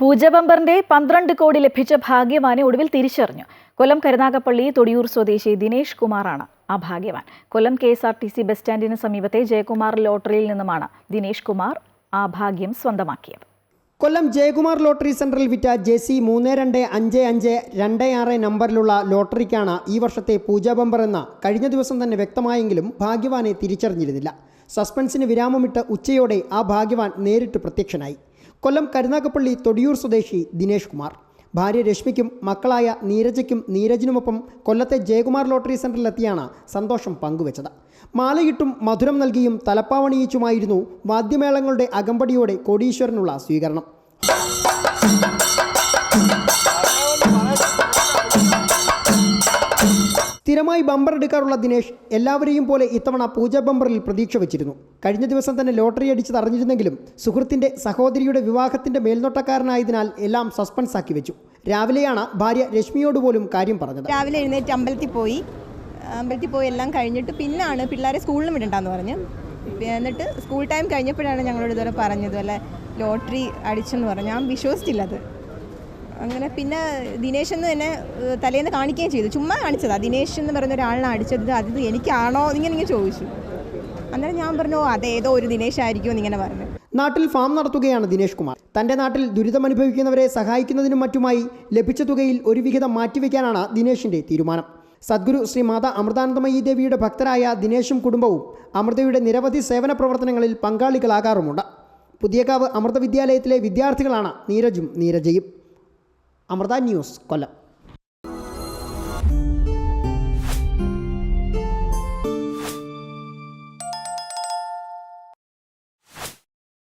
പൂജ ബമ്പറിന്റെ പന്ത്രണ്ട് കോടി ലഭിച്ച ഭാഗ്യവാനെ ഒടുവിൽ തിരിച്ചറിഞ്ഞു. കൊല്ലം കരുനാഗപ്പള്ളി തൊടിയൂർ സ്വദേശി ദിനേഷ് കുമാറാണ് ആ ഭാഗ്യവാൻ. Kollam K S R T C bus സ്റ്റാൻഡിന് സമീപത്തെ ജയകുമാർ ലോട്ടറിയിൽ നിന്നുമാണ് ദിനേഷ് കുമാർ ആ ഭാഗ്യം സ്വന്തമാക്കിയത്. കൊല്ലം ജയകുമാർ ലോട്ടറി സെന്ററിൽ വിറ്റ ജെ സി മൂന്ന് രണ്ട് അഞ്ച് അഞ്ച് രണ്ട് ആറ് നമ്പറിലുള്ള ലോട്ടറിക്കാണ് ഈ വർഷത്തെ പൂജാ ബമ്പർ എന്ന കഴിഞ്ഞ ദിവസം തന്നെ വ്യക്തമായെങ്കിലും ഭാഗ്യവാനെ തിരിച്ചറിഞ്ഞിരുന്നില്ല. സസ്പെൻസിന് വിരാമമിട്ട് ഉച്ചയോടെ ആ ഭാഗ്യവാൻ നേരിട്ട് പ്രത്യക്ഷനായി. കൊല്ലം കരുനാഗപ്പള്ളി തൊടിയൂർ സ്വദേശി ദിനേഷ് കുമാർ. ഭാര്യ രശ്മിക്കും മക്കളായ നീരജയ്ക്കും നീരജിനുമൊപ്പം കൊല്ലത്തെ ജയകുമാർ ലോട്ടറി സെന്ററിലെത്തിയാണ് സന്തോഷം പങ്കുവച്ചത്. മാലയിട്ടും മധുരം നൽകിയും തലപ്പാവണിയിച്ചുമായിരുന്നു വാദ്യമേളങ്ങളുടെ അകമ്പടിയോടെ കോടീശ്വരനുള്ള സ്വീകരണം. സ്ഥിരമായി ബമ്പർ എടുക്കാറുള്ള ദിനേഷ് എല്ലാവരെയും പോലെ ഇത്തവണ പൂജ ബമ്പറിൽ പ്രതീക്ഷ വച്ചിരുന്നു. കഴിഞ്ഞ ദിവസം തന്നെ ലോട്ടറി അടിച്ചത് അറിഞ്ഞിരുന്നെങ്കിലും സുഹൃത്തിന്റെ സഹോദരിയുടെ വിവാഹത്തിന്റെ മേൽനോട്ടക്കാരനായതിനാൽ എല്ലാം സസ്പെൻസ് ആക്കി വെച്ചു. രാവിലെയാണ് ഭാര്യ രശ്മിയോട് പോലും കാര്യം പറഞ്ഞത്. രാവിലെ എഴുന്നേറ്റ് അമ്പലത്തിൽ പോയി. അമ്പലത്തിൽ പോയി എല്ലാം കഴിഞ്ഞിട്ട് പിന്നാണ് പിള്ളേരെ സ്കൂളിലും വിടണ്ടെന്ന് പറഞ്ഞു. എന്നിട്ട് സ്കൂൾ ടൈം കഴിഞ്ഞപ്പോഴാണ് ഞങ്ങളോട് ഇതുവരെ പറഞ്ഞത് അല്ലെ ലോട്ടറി അടിച്ചെന്ന് പറഞ്ഞു. ഞാൻ വിശ്വസിച്ചില്ല അത്. അങ്ങനെ പിന്നെ ദിനേശ് എന്ന് തന്നെ തലേന്ന് കാണിക്കുകയും ചെയ്തു. ചുമ്മാ കാണിച്ചതാണ് ദിനേശ് എന്ന് പറയുന്ന ഒരാളിനെ അടിച്ചത് അത് എനിക്കാണോ എന്നിങ്ങനെ ഇങ്ങനെ ചോദിച്ചു. അന്നേരം ഞാൻ പറഞ്ഞു അതെ അതേതോ ഒരു ദിനേശ് ആയിരിക്കും എന്നിങ്ങനെ പറഞ്ഞു. നാട്ടിൽ ഫാം നടത്തുകയാണ് ദിനേഷ് കുമാർ. തന്റെ നാട്ടിൽ ദുരിതമനുഭവിക്കുന്നവരെ സഹായിക്കുന്നതിനും മറ്റുമായി ലഭിച്ച തുകയിൽ ഒരു വിഹിതം മാറ്റിവെക്കാനാണ് ദിനേശിന്റെ തീരുമാനം. സദ്ഗുരു ശ്രീ മാതാ അമൃതാനന്ദമയി ദേവിയുടെ ഭക്തരായ ദിനേശും കുടുംബവും അമൃതയുടെ നിരവധി സേവന പ്രവർത്തനങ്ങളിൽ പങ്കാളികളാകാറുമുണ്ട്. പുതിയകാവ് അമൃത വിദ്യാലയത്തിലെ വിദ്യാർത്ഥികളാണ് നീരജും നീരജയും. അമൃത ന്യൂസ് കൊല്ലം.